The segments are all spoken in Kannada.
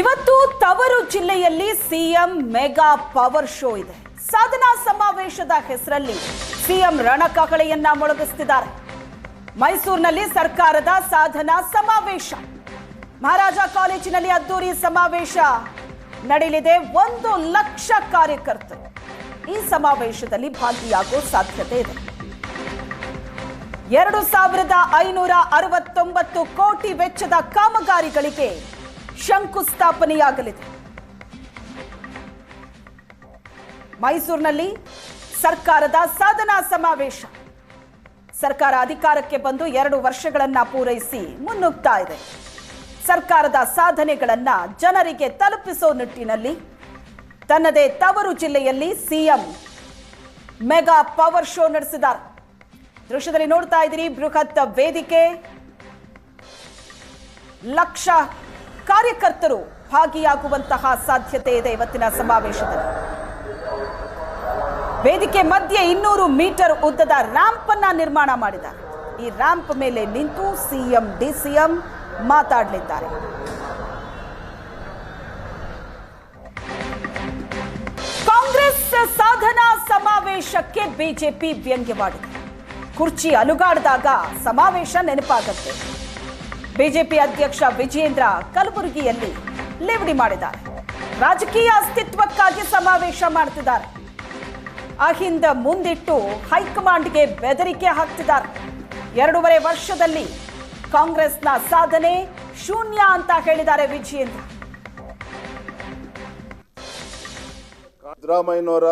ಇವತ್ತು ತವರು ಜಿಲ್ಲೆಯಲ್ಲಿ ಸಿಎಂ ಮೆಗಾ ಪವರ್ ಶೋ ಇದೆ. ಸಾಧನಾ ಸಮಾವೇಶದ ಹೆಸರಲ್ಲಿ ಸಿಎಂ ರಣಕಹಳೆಯನ್ನ ಮೊಳಗಿಸ್ತಿದ್ದಾರೆ. ಮೈಸೂರಿನಲ್ಲಿ ಸರ್ಕಾರದ ಸಾಧನಾ ಸಮಾವೇಶ. ಮಹಾರಾಜ ಕಾಲೇಜಿನಲ್ಲಿ ಅದ್ದೂರಿ ಸಮಾವೇಶ. ನಡೆಯಲಿದೆ ಒಂದು ಲಕ್ಷ ಕಾರ್ಯಕರ್ತರು. ಈ ಸಮಾವೇಶದಲ್ಲಿ ಭಾಗಿಯಾಗೋ ಸಾಧ್ಯತೆ ಇದೆ. ಎರಡು ಸಾವಿರದ ಐನೂರ ಅರವತ್ತೊಂಬತ್ತು ಕೋಟಿ ವೆಚ್ಚದ ಕಾಮಗಾರಿಗಳಿಗೆ ಶಂಕುಸ್ಥಾಪನೆಯಾಗಲಿದೆ. ಮೈಸೂರಿನಲ್ಲಿ ಸರ್ಕಾರದ ಸಾಧನಾ ಸಮಾವೇಶ. ಸರ್ಕಾರ ಅಧಿಕಾರಕ್ಕೆ ಬಂದು ಎರಡು ವರ್ಷಗಳನ್ನ ಪೂರೈಸಿ ಮುನ್ನುಗ್ತಾ ಇದೆ. ಸರ್ಕಾರದ ಸಾಧನೆಗಳನ್ನ ಜನರಿಗೆ ತಲುಪಿಸೋ ನಿಟ್ಟಿನಲ್ಲಿ ತನ್ನದೇ ತವರು ಜಿಲ್ಲೆಯಲ್ಲಿ ಸಿಎಂ ಮೆಗಾ ಪವರ್ ಶೋ ನಡೆಸಿದ್ದಾರೆ. ದೃಶ್ಯದಲ್ಲಿ ನೋಡ್ತಾ ಇದ್ದೀರಿ ಬೃಹತ್ ವೇದಿಕೆ. ಲಕ್ಷ ಕಾರ್ಯಕರ್ತರು ಭಾಗಿಯಾಗುವಂತಹ ಸಾಧ್ಯತೆ ಇದೆ ಇವತ್ತಿನ ಸಮಾವೇಶದಲ್ಲಿ. ವೇದಿಕೆ ಮಧ್ಯೆ ಇನ್ನೂರು ಮೀಟರ್ ಉದ್ದದ ರ್ಯಾಂಪ್ ಅನ್ನ ನಿರ್ಮಾಣ ಮಾಡಿದ್ದಾರೆ. ಈ ರ್ಯಾಂಪ್ ಮೇಲೆ ನಿಂತು ಸಿಎಂ, ಡಿಸಿಎಂ ಮಾತಾಡಲಿದ್ದಾರೆ. ಕಾಂಗ್ರೆಸ್ ಸಾಧನಾ ಸಮಾವೇಶಕ್ಕೆ ಬಿಜೆಪಿ ವ್ಯಂಗ್ಯವಾಡಿದೆ. ಕುರ್ಚಿ ಅಲುಗಾಡಿದಾಗ ಸಮಾವೇಶ ನೆನಪಾಗತ್ತೆ. ಬಿಜೆಪಿ ಅಧ್ಯಕ್ಷ ವಿಜೇಂದ್ರ ಕಲಬುರಗಿಯಲ್ಲಿ ಲೇವಡಿ ಮಾಡಿದ್ದಾರೆ. ರಾಜಕೀಯ ಅಸ್ತಿತ್ವಕ್ಕಾಗಿ ಸಮಾವೇಶ ಮಾಡ್ತಿದ್ದಾರೆ. ಅಹಿಂದ ಮುಂದಿಟ್ಟು ಹೈಕಮಾಂಡ್ಗೆ ಬೆದರಿಕೆ ಹಾಕ್ತಿದ್ದಾರೆ. ಎರಡೂವರೆ ವರ್ಷದಲ್ಲಿ ಕಾಂಗ್ರೆಸ್ನ ಸಾಧನೆ ಶೂನ್ಯ ಅಂತ ಹೇಳಿದ್ದಾರೆ ವಿಜಯೇಂದ್ರ. ಸಿದ್ದರಾಮಯ್ಯನವರ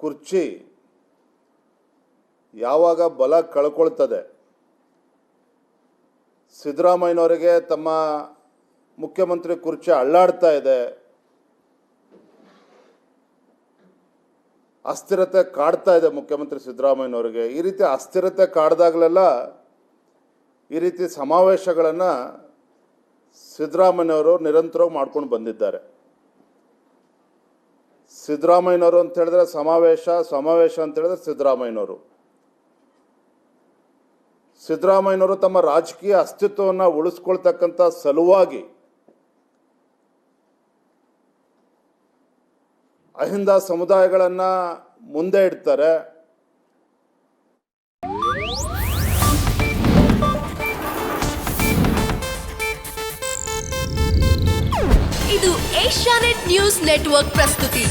ಕುರ್ಚಿ ಯಾವಾಗ ಬಲ ಕಳ್ಕೊಳ್ತದೆ? ಸಿದ್ದರಾಮಯ್ಯನವರಿಗೆ ತಮ್ಮ ಮುಖ್ಯಮಂತ್ರಿ ಕುರ್ಚಿ ಅಳ್ಳಾಡ್ತಾ ಇದೆ. ಅಸ್ಥಿರತೆ ಕಾಡ್ತಾ ಇದೆ ಮುಖ್ಯಮಂತ್ರಿ ಸಿದ್ದರಾಮಯ್ಯನವರಿಗೆ. ಈ ರೀತಿ ಅಸ್ಥಿರತೆ ಕಾಡ್ದಾಗಲೆಲ್ಲ ಈ ರೀತಿ ಸಮಾವೇಶಗಳನ್ನು ಸಿದ್ದರಾಮಯ್ಯನವರು ನಿರಂತರವಾಗಿ ಮಾಡ್ಕೊಂಡು ಬಂದಿದ್ದಾರೆ. ಸಿದ್ದರಾಮಯ್ಯನವರು ಅಂತ ಹೇಳಿದ್ರೆ ಸಮಾವೇಶ ಸಮಾವೇಶ ಅಂತ ಹೇಳಿದ್ರೆ ಸಿದ್ದರಾಮಯ್ಯನವರು. ಸಿದ್ದರಾಮಯ್ಯನವರು ತಮ್ಮ ರಾಜಕೀಯ ಅಸ್ತಿತ್ವವನ್ನು ಉಳಿಸ್ಕೊಳ್ತಕ್ಕಂಥ ಸಲುವಾಗಿ ಅಹಿಂದ ಸಮುದಾಯಗಳನ್ನು ಮುಂದೆ ಇಡ್ತಾರೆ. ಇದು ಏಷ್ಯಾನೆಟ್ ನ್ಯೂಸ್ ನೆಟ್ವರ್ಕ್ ಪ್ರಸ್ತುತಿ.